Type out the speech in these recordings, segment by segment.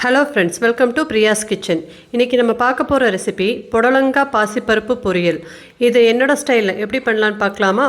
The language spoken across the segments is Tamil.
Hello friends welcome to Priya's kitchen இன்றைக்கி நம்ம பார்க்க போகிற ரெசிபி புடலங்காய் பாசிப்பருப்பு பொரியல். இது என்னோட ஸ்டைலில் எப்படி பண்ணலான்னு பார்க்கலாமா?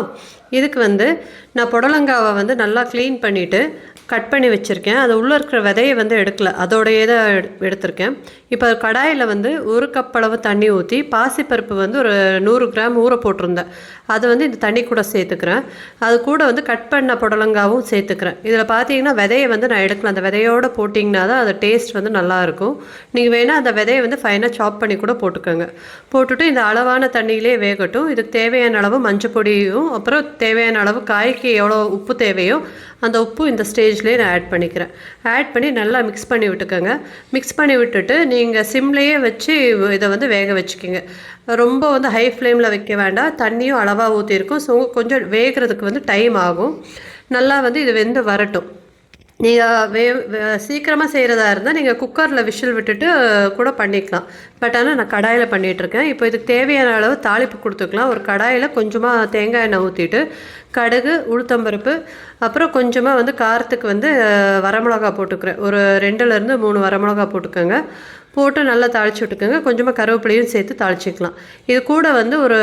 இதுக்கு வந்து நான் புடலங்காவை வந்து நல்லா க்ளீன் பண்ணிவிட்டு கட் பண்ணி வச்சுருக்கேன். அது உள்ளே இருக்கிற விதையை வந்து எடுக்கல. அதோடையே தான் எடு- எடுத்திருக்கேன். இப்போ கடாயில் வந்து ஒரு கப் அளவு தண்ணி ஊற்றி பாசிப்பருப்பு வந்து ஒரு நூறு கிராம் ஊற போட்டிருந்தேன். அது வந்து இந்த தண்ணி கூட சேர்த்துக்கிறேன். அது கூட வந்து கட் பண்ண புடலங்காவும் சேர்த்துக்கிறேன். இதில் பார்த்தீங்கன்னா விதையை வந்து நான் எடுக்கலாம் அந்த விதையோடு போட்டிங்கன்னா தான் அது டேஸ்ட் வந்து நல்லாயிருக்கும் நீங்கள் வேணால் அந்த விதையை வந்து ஃபைனாக சாப் பண்ணி கூட போட்டுக்கோங்க. போட்டுட்டு இந்த அளவான தண்ணியிலே வேகட்டும். இதுக்கு தேவையான அளவு மஞ்சள் பொடியும் அப்புறம் தேவையான அளவு காய்க்கு எவ்வளோ உப்பு தேவையோ அந்த உப்பு இந்த ஸ்டேஜ்லேயே நான் ஆட் பண்ணிக்கிறேன். ஆட் பண்ணி நல்லா மிக்ஸ் பண்ணி விட்டுக்கோங்க. மிக்ஸ் பண்ணி விட்டுட்டு நீங்கள் சிம்லேயே வச்சு இதை வந்து வேக வச்சுக்கோங்க. ரொம்ப வந்து ஹை ஃப்ளேமில் வைக்க வேண்டாம். தண்ணியும் அளவாக ஊற்றிருக்கும் ஸோ கொஞ்சம் வேகிறதுக்கு வந்து டைம் ஆகும். நல்லா வந்து இது வெந்து வரட்டும். நீங்கள் வே சீக்கிரமாக செய்கிறதா இருந்தால் நீங்கள் குக்கரில் விஷில் விட்டுட்டு கூட பண்ணிக்கலாம். பட் ஆனால் நான் கடாயில் பண்ணிகிட்ருக்கேன் இப்போ இதுக்கு தேவையான அளவு தாளிப்பு கொடுத்துக்கலாம். ஒரு கடாயில் கொஞ்சமாக தேங்காய் எண்ணெய் ஊற்றிட்டு கடுகு உளுத்தம்பருப்பு அப்புறம் கொஞ்சமாக வந்து காரத்துக்கு வந்து வரமிளகா போட்டுக்கிறேன். ஒரு ரெண்டுலேருந்து மூணு வரமிளகா போட்டுக்கோங்க. போட்டு நல்லா தாளிச்சு விட்டுக்கோங்க. கொஞ்சமாக கருவேப்பிலையும் சேர்த்து தாளிச்சிக்கலாம். இது கூட வந்து ஒரு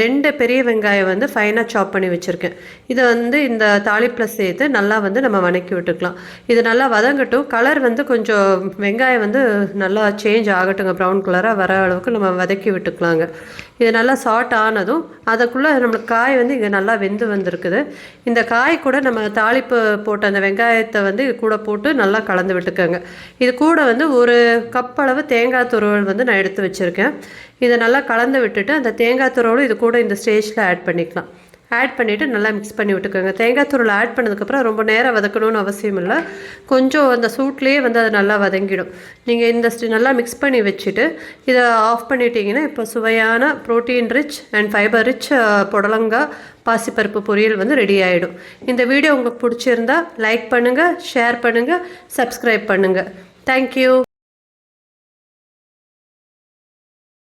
ரெண்டு பெரிய வெங்காயம் வந்து ஃபைனாக சாப் பண்ணி வச்சுருக்கேன். இதை வந்து இந்த தாளிப்பில் சேர்த்து நல்லா வந்து நம்ம வணக்கி விட்டுக்கலாம். இது நல்லா வதங்கட்டும். கலர் வந்து கொஞ்சம் வெங்காயம் வந்து நல்லா சேஞ்ச் ஆகட்டுங்க. ப்ரௌன் கலராக வர அளவுக்கு நம்ம வதக்கி விட்டுக்கலாங்க. இது நல்லா சாட் ஆனதும் அதுக்குள்ளே நம்மளுக்கு காய் வந்து இங்கே நல்லா வெந்து வந்திருக்குது. இந்த காய் கூட நம்ம தாளிப்பு போட்ட அந்த வெங்காயத்தை வந்து இது கூட போட்டு நல்லா கலந்து விட்டுக்கோங்க. இது கூட வந்து ஒரு கப் அளவு தேங்காய் துருவல் வந்து நான் எடுத்து வச்சுருக்கேன். இதை நல்லா கலந்து விட்டுட்டு அந்த தேங்காய் துருவலும் இது கூட இந்த ஸ்டேஜில் ஆட் பண்ணிக்கலாம். ஆட் பண்ணிவிட்டு நல்லா மிக்ஸ் பண்ணி விட்டுக்கோங்க. தேங்காய் துருள் ஆட் பண்ணதுக்கப்புறம் ரொம்ப நேரம் வதக்கணும்னு அவசியம் இல்லை. கொஞ்சம் அந்த சூட்லேயே வந்து அது நல்லா வதங்கிடும். நீங்கள் இந்த நல்லா மிக்ஸ் பண்ணி வச்சுட்டு இதை ஆஃப் பண்ணிட்டீங்கன்னா இப்போ சுவையான protein rich and fibre rich புடலங்காய் பாசிப்பருப்பு பொரியல் வந்து ரெடி ஆகிடும் இந்த வீடியோ உங்களுக்கு பிடிச்சிருந்தா லைக் பண்ணுங்கள் ஷேர் பண்ணுங்கள் சப்ஸ்கிரைப் பண்ணுங்கள் தேங்க்யூ